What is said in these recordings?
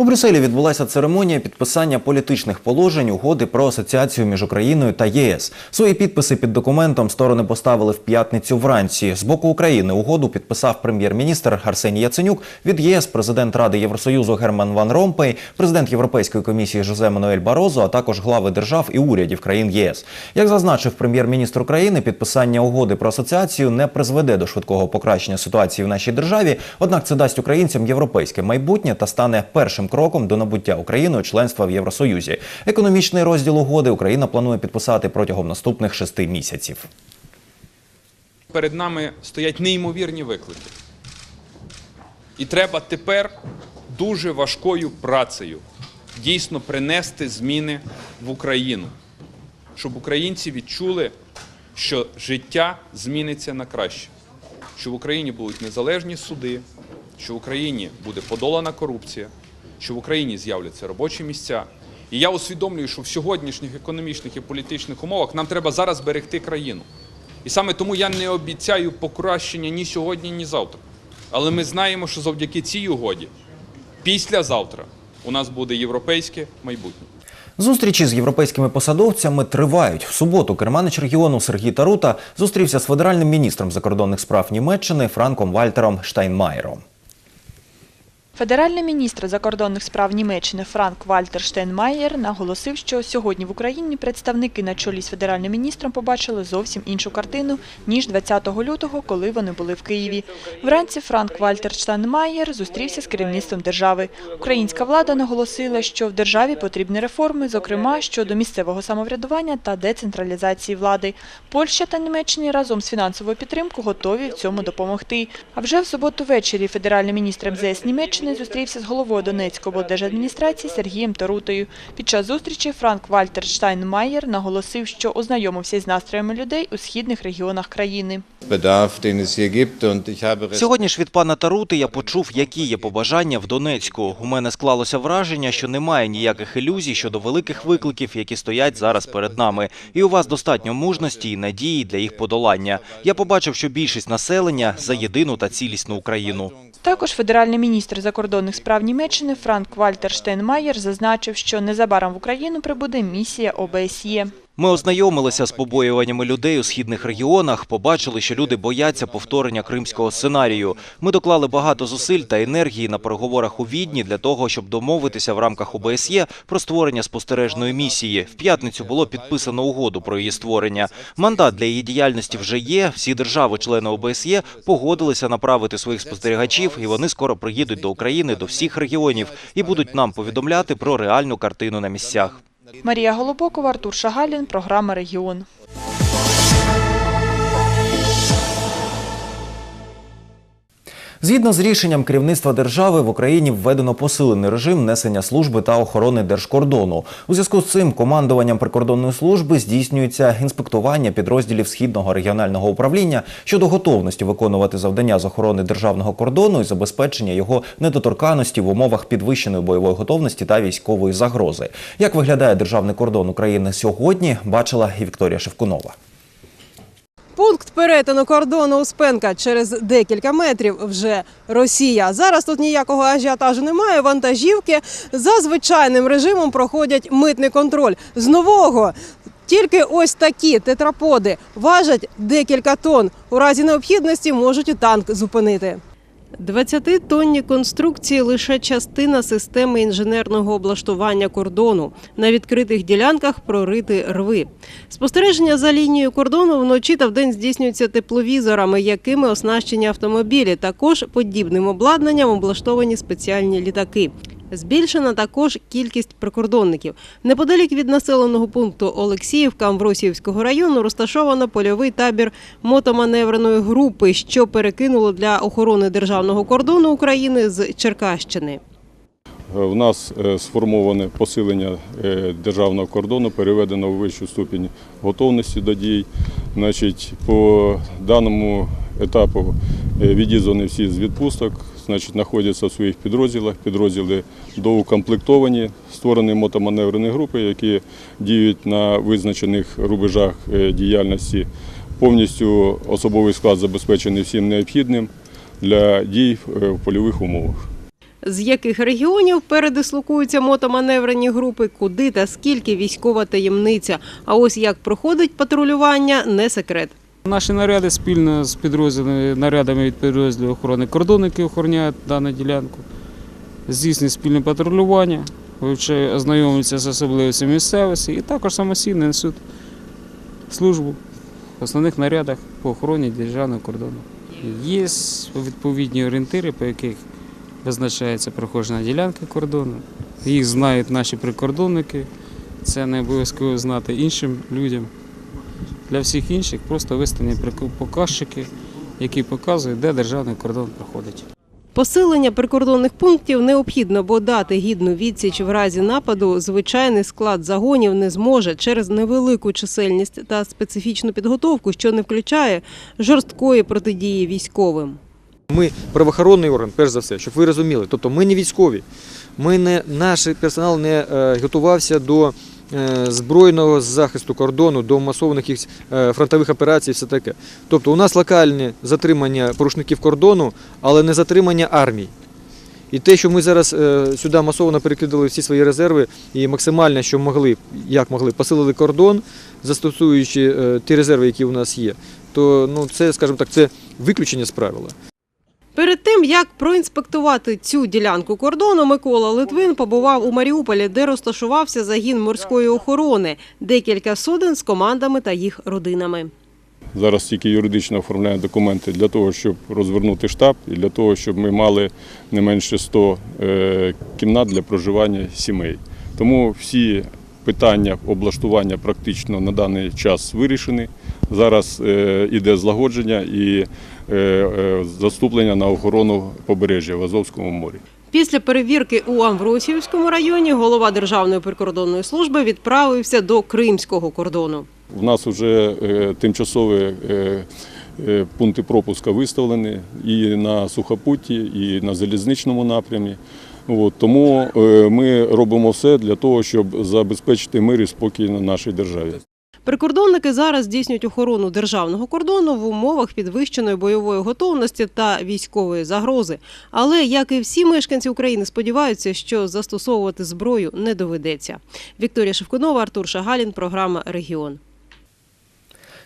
У Брюсселі відбулася церемонія підписання політичних положень угоди про асоціацію між Україною та ЄС. Свої підписи під документом сторони поставили в п'ятницю вранці. З боку України угоду підписав прем'єр-міністр Арсеній Яценюк. Від ЄС президент Ради Євросоюзу Герман Ван Ромпей, президент Європейської комісії Жозе Мануель Барозо, а також глави держав і урядів країн ЄС. Як зазначив прем'єр-міністр України, підписання угоди про асоціацію не призведе до швидкого покращення ситуації в нашій державі. Однак це дасть українцям європейське майбутнє та стане першим кроком до набуття Україною членства в Євросоюзі. Економічний розділ угоди Україна планує підписати протягом наступних шести місяців. Перед нами стоять неймовірні виклики. І треба тепер дуже важкою працею дійсно принести зміни в Україну, щоб українці відчули, що життя зміниться на краще, що в Україні будуть незалежні суди, що в Україні буде подолана корупція, що в Україні з'являться робочі місця. І я усвідомлюю, що в сьогоднішніх економічних і політичних умовах нам треба зараз берегти країну. І саме тому я не обіцяю покращення ні сьогодні, ні завтра. Але ми знаємо, що завдяки цій угоді, післязавтра у нас буде європейське майбутнє. Зустрічі з європейськими посадовцями тривають. В суботу керманич регіону Сергій Тарута зустрівся з федеральним міністром закордонних справ Німеччини Франком Вальтером Штайнмаєром. Федеральний міністр закордонних справ Німеччини Франк Вальтер Штейнмаєр наголосив, що сьогодні в Україні представники на чолі з федеральним міністром побачили зовсім іншу картину, ніж 20 лютого, коли вони були в Києві. Вранці Франк Вальтер Штайнмаєр зустрівся з керівництвом держави. Українська влада наголосила, що в державі потрібні реформи, зокрема щодо місцевого самоврядування та децентралізації влади. Польща та Німеччина разом з фінансовою підтримкою готові в цьому допомогти. А вже в суботу ввечері федеральний міністр МЗС Німеччини зустрівся з головою Донецької облдержадміністрації Сергієм Тарутою. Під час зустрічі Франк Вальтер Штайнмаєр наголосив, що ознайомився із настроями людей у східних регіонах країни. Сьогодні ж від пана Тарути я почув, які є побажання в Донецьку. У мене склалося враження, що немає ніяких ілюзій щодо великих викликів, які стоять зараз перед нами. І у вас достатньо мужності і надії для їх подолання. Я побачив, що більшість населення за єдину та цілісну Україну. Також федеральний міністр закордонних справ Німеччини Франк Вальтер Штейнмаєр зазначив, що незабаром в Україну прибуде місія ОБСЄ. Ми ознайомилися з побоюваннями людей у східних регіонах, побачили, що люди бояться повторення кримського сценарію. Ми доклали багато зусиль та енергії на переговорах у Відні для того, щоб домовитися в рамках ОБСЄ про створення спостережної місії. В п'ятницю було підписано угоду про її створення. Мандат для її діяльності вже є. Всі держави-члени ОБСЄ погодилися направити своїх спостерігачів, і вони скоро приїдуть до України до всіх регіонів і будуть нам повідомляти про реальну картину на місцях. Марія Голубокова, Артур Шагалін, програма «Регіон». Згідно з рішенням керівництва держави в Україні введено посилений режим несення служби та охорони держкордону. У зв'язку з цим командуванням прикордонної служби здійснюється інспектування підрозділів східного регіонального управління щодо готовності виконувати завдання з охорони державного кордону і забезпечення його недоторканості в умовах підвищеної бойової готовності та військової загрози. Як виглядає державний кордон України сьогодні, бачила і Вікторія Шевкунова. Пункт перетину кордону Успенка через декілька метрів вже Росія. Зараз тут ніякого ажіотажу немає. Вантажівки за звичайним режимом проходять митний контроль. З нового тільки ось такі тетраподи важать декілька тонн. У разі необхідності можуть і танк зупинити. 20-тонні конструкції лише частина системи інженерного облаштування кордону. На відкритих ділянках прорити рви. Спостереження за лінією кордону вночі та вдень здійснюється тепловізорами, якими оснащені автомобілі. Також подібним обладнанням облаштовані спеціальні літаки. Збільшена також кількість прикордонників. Неподалік від населеного пункту Олексіївка Амвросіївського району розташовано польовий табір мотоманевреної групи, що перекинуло для охорони державного кордону України з Черкащини. У нас е, сформоване посилення е, державного кордону, переведено в вищу ступінь готовності до дій. Значить, по даному етапу е, відізвані всі з відпусток, значить, знаходяться в своїх підрозділах. Підрозділи доукомплектовані, створені мотоманеврені групи, які діють на визначених рубежах е, діяльності. Повністю особовий склад забезпечений всім необхідним для дій е, в польових умовах. З яких регіонів передислокуються мотоманеврені групи, куди та скільки військова таємниця. А ось як проходить патрулювання не секрет. Наші наряди спільно з підрозділами, нарядами від підрозділів охорони кордону, які охороняють дану ділянку, здійснюють спільне патрулювання, ознайомлюються з особливостями місцевості і також самостійно несуть службу в основних нарядах по охороні державного кордону. Є відповідні орієнтири, по яких визначається проходження ділянки кордону. Їх знають наші прикордонники. Це не обов'язково знати іншим людям. Для всіх інших просто виставлені показчики, які показують, де державний кордон проходить. Посилення прикордонних пунктів необхідно, бо дати гідну відсіч в разі нападу звичайний склад загонів не зможе через невелику чисельність та специфічну підготовку, що не включає жорсткої протидії військовим. Ми правоохоронний орган, перш за все, щоб ви розуміли. Тобто ми не військові. Ми не, наш персонал не е, готувався до збройного захисту кордону, до масованих е, фронтових операцій, все таке. Тобто у нас локальне затримання порушників кордону, але не затримання армій. І те, що ми зараз е, сюди масово перекидали всі свої резерви і максимально, що могли, як могли, посилили кордон, застосуючи е, ті резерви, які у нас є, то ну, це, скажімо так, це виключення з правила. Перед тим як проінспектувати цю ділянку кордону, Микола Литвин побував у Маріуполі, де розташувався загін морської охорони, декілька суден з командами та їх родинами. Зараз тільки юридично оформляємо документи для того, щоб розвернути штаб і для того, щоб ми мали не менше 100 е, кімнат для проживання сімей. Тому всі питання облаштування практично на даний час вирішені. Зараз е, іде злагодження і е, е, заступлення на охорону побережжя в Азовському морі. Після перевірки у Амвросіївському районі голова Державної прикордонної служби відправився до кримського кордону. У нас вже е, тимчасові е, е, пункти пропуска виставлені і на сухопутті, і на залізничному напрямі. От, тому ми робимо все для того, щоб забезпечити мир і спокій на нашій державі. Прикордонники зараз здійснюють охорону державного кордону в умовах підвищеної бойової готовності та військової загрози. Але як і всі мешканці України сподіваються, що застосовувати зброю не доведеться. Вікторія Шевкунова, Артур Шагалін, програма Регіон.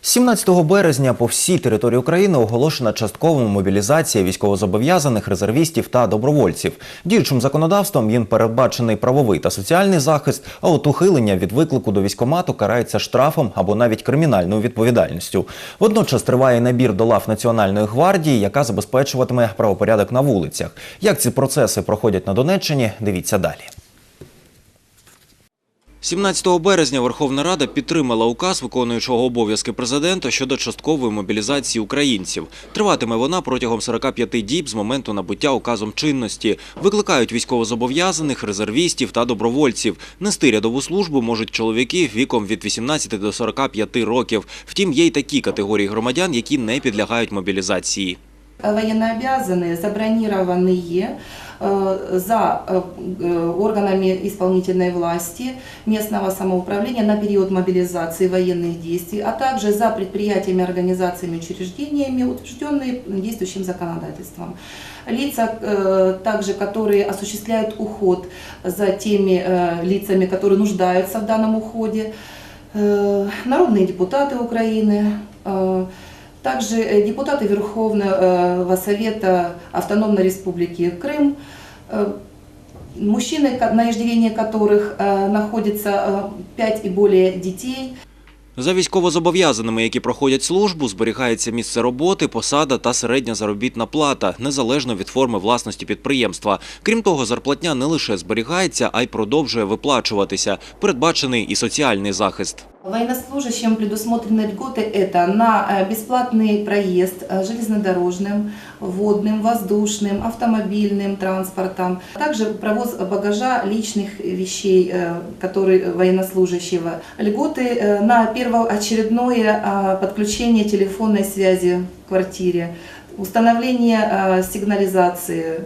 17 березня по всій території України оголошена часткова мобілізація військовозобов'язаних резервістів та добровольців. Діючим законодавством їм передбачений правовий та соціальний захист, а от ухилення від виклику до військомату карається штрафом або навіть кримінальною відповідальністю. Водночас триває набір до лав Національної гвардії, яка забезпечуватиме правопорядок на вулицях. Як ці процеси проходять на Донеччині, дивіться далі. 17 березня Верховна Рада підтримала указ виконуючого обов'язки президента щодо часткової мобілізації українців. Триватиме вона протягом 45 діб з моменту набуття указом чинності. Викликають військовозобов'язаних, резервістів та добровольців. Нести рядову службу можуть чоловіки віком від 18 до 45 років. Втім, є й такі категорії громадян, які не підлягають мобілізації. Военнообязанные, забронированные э, за э, э, органами исполнительной власти местного самоуправления на период мобилизации военных действий, а также за предприятиями, организациями, учреждениями, утвержденные действующим законодательством. Лица, также, которые осуществляют уход за теми лицами, которые нуждаются в данном уходе, народные депутаты Украины, также э, депутаты Верховного Совета Автономной Республики Крым, э, мужчины, ко- на иждивении которых э, находится 5 и более детей, За військовозобов'язаними, які проходять службу, зберігається місце роботи, посада та середня заробітна плата, незалежно від форми власності підприємства. Крім того, зарплатня не лише зберігається, а й продовжує виплачуватися. Передбачений і соціальний захист. Военнослужащим предусмотрены льготы это на э, бесплатный проезд э, железнодорожным, водным, воздушным, автомобильным транспортом, также провоз багажа личных вещей, э, которые военнослужащего, льготы на первоочередное подключение телефонной связи в квартире, установление сигнализации,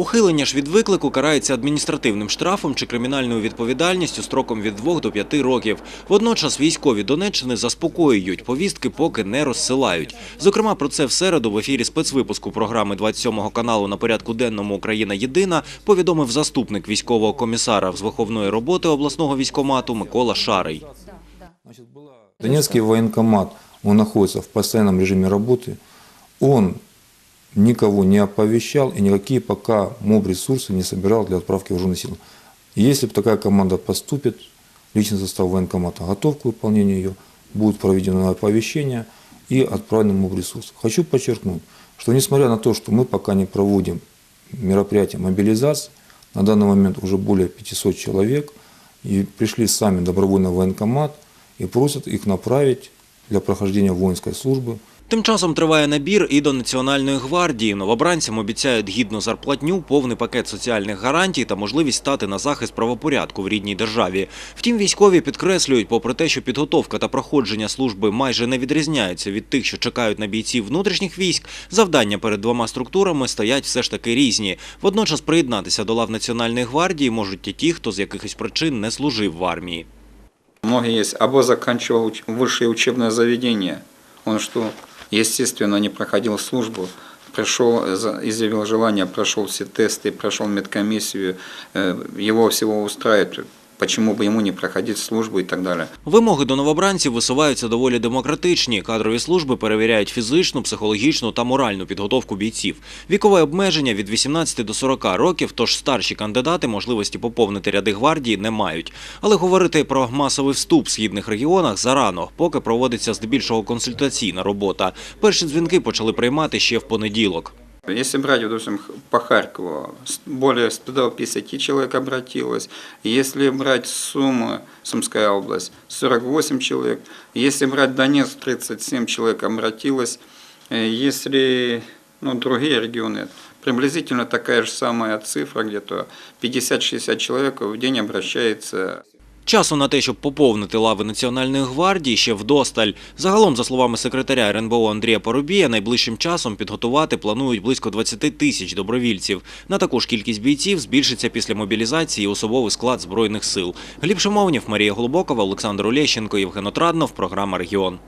Ухилення ж від виклику карається адміністративним штрафом чи кримінальною відповідальністю строком від 2 до 5 років. Водночас військові Донеччини заспокоюють, повістки поки не розсилають. Зокрема, про це в середу в ефірі спецвипуску програми 27 каналу на порядку денному Україна Єдина повідомив заступник військового комісара з виховної роботи обласного військомату Микола Шарий. Донецкий военкомат, он находится в постоянном режиме работы. Он никого не оповещал и никакие пока моб-ресурсы не собирал для отправки вооруженных сил. Если бы такая команда поступит, личный состав военкомата готов к выполнению ее, будет проведено оповещение и отправлен моб-ресурс. Хочу подчеркнуть, что несмотря на то, что мы пока не проводим мероприятия мобилизации, на данный момент уже более 500 человек и пришли сами добровольно в военкомат и просят их направить для прохождения воинской службы Тим часом триває набір і до Національної гвардії. Новобранцям обіцяють гідну зарплатню, повний пакет соціальних гарантій та можливість стати на захист правопорядку в рідній державі. Втім, військові підкреслюють, попри те, що підготовка та проходження служби майже не відрізняються від тих, що чекають на бійців внутрішніх військ, завдання перед двома структурами стоять все ж таки різні. Водночас приєднатися до лав Національної гвардії можуть і ті, хто з якихось причин не служив в армії. Многие есть. Або заканчивал высшее учебное заведение. Он что, естественно, не проходил службу. Пришел, за- изъявил желание, прошел все тесты, прошел медкомиссию. э, Его всего устраивает. Почему бы ему не проходить службу и так далее. Вимоги до новобранців висуваються доволі демократичні. Кадрові служби перевіряють фізичну, психологічну та моральну підготовку бійців. Вікове обмеження від 18 до 40 років, тож старші кандидати можливості поповнити ряди гвардії не мають. Але говорити про масовий вступ в східних регіонах зарано, поки проводиться здебільшого консультаційна робота. Перші дзвінки почали приймати ще в понеділок. Если брать, допустим, по Харькову, более 150 человек обратилось. Если брать Сумы, Сумская область, 48 человек. Если брать Донецк, 37 человек обратилось. Э, Если ну, другие регионы, приблизительно такая же самая цифра, где-то 50-60 человек в день обращается Часу на те, щоб поповнити лави Національної гвардії, ще вдосталь. Загалом, за словами секретаря РНБО Андрія Поробія, найближчим часом підготувати планують близько 20 тисяч добровільців. На таку ж кількість бійців збільшиться після мобілізації особовий склад Збройних сил. Гліб Шимовнів, Марія Голубокова, Олександр Олєщенко, Євген Отраднов. Програма «Регіон».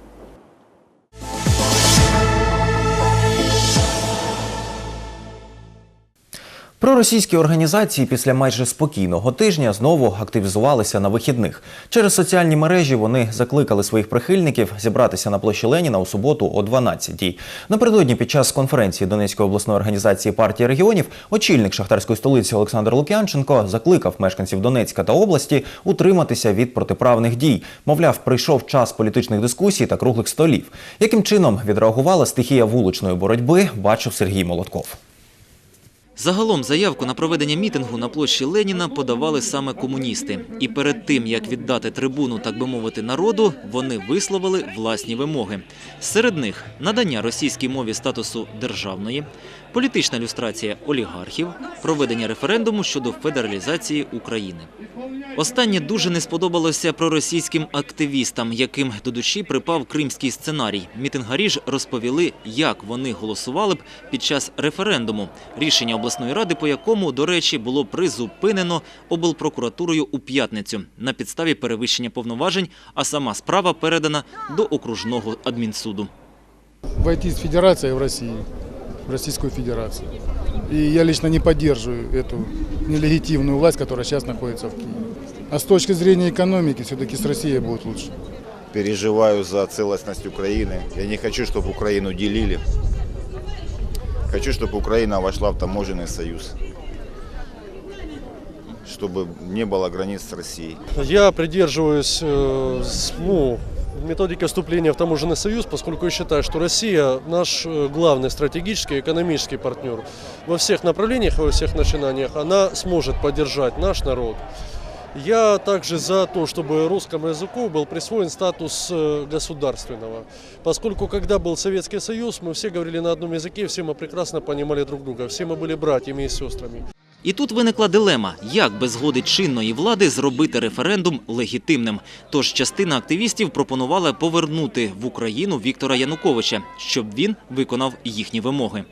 Проросійські організації після майже спокійного тижня знову активізувалися на вихідних. Через соціальні мережі вони закликали своїх прихильників зібратися на площі Леніна у суботу о 12-й. Напередодні під час конференції Донецької обласної організації партії регіонів очільник шахтарської столиці Олександр Лук'янченко закликав мешканців Донецька та області утриматися від протиправних дій. Мовляв, прийшов час політичних дискусій та круглих столів. Яким чином відреагувала стихія вуличної боротьби, бачив Сергій Молотков. Загалом заявку на проведення мітингу на площі Леніна подавали саме комуністи. І перед тим, як віддати трибуну, так би мовити, народу, вони висловили власні вимоги. Серед них надання російській мові статусу державної, політична люстрація олігархів, проведення референдуму щодо федералізації України. Останнє дуже не сподобалося проросійським активістам, яким до душі припав кримський сценарій. Мітингарі ж розповіли, як вони голосували б під час референдуму, рішення обласної ради, по якому, до речі, було призупинено облпрокуратурою у п'ятницю на підставі перевищення повноважень, а сама справа передана до окружного адмінсуду. войти с федерацией в Россию, в Российскую Федерацию. И я лично не поддерживаю эту нелегитимную власть, которая сейчас находится в Киеве. А с точки зрения экономики, все-таки с Россией будет лучше. переживаю за целостность Украины. Я не хочу, чтобы Украину делили. Хочу, чтобы Украина вошла в таможенный союз. Чтобы не было границ с Россией. Я придерживаюсь э, ну, методики вступления в таможенный союз, поскольку я считаю, что Россия наш э, главный стратегический экономический партнер. Во всех направлениях, во всех начинаниях она сможет поддержать наш народ. Я также за то, чтобы русскому языку был присвоен статус э, государственного. Поскольку когда был Советский Союз, мы все говорили на одном языке, все мы прекрасно понимали друг друга, все мы были братьями и сестрами. І тут виникла дилема, як без згоди чинної влади зробити референдум легітимним. Тож частина активістів пропонувала повернути в Україну Віктора Януковича, щоб він виконав їхні вимоги.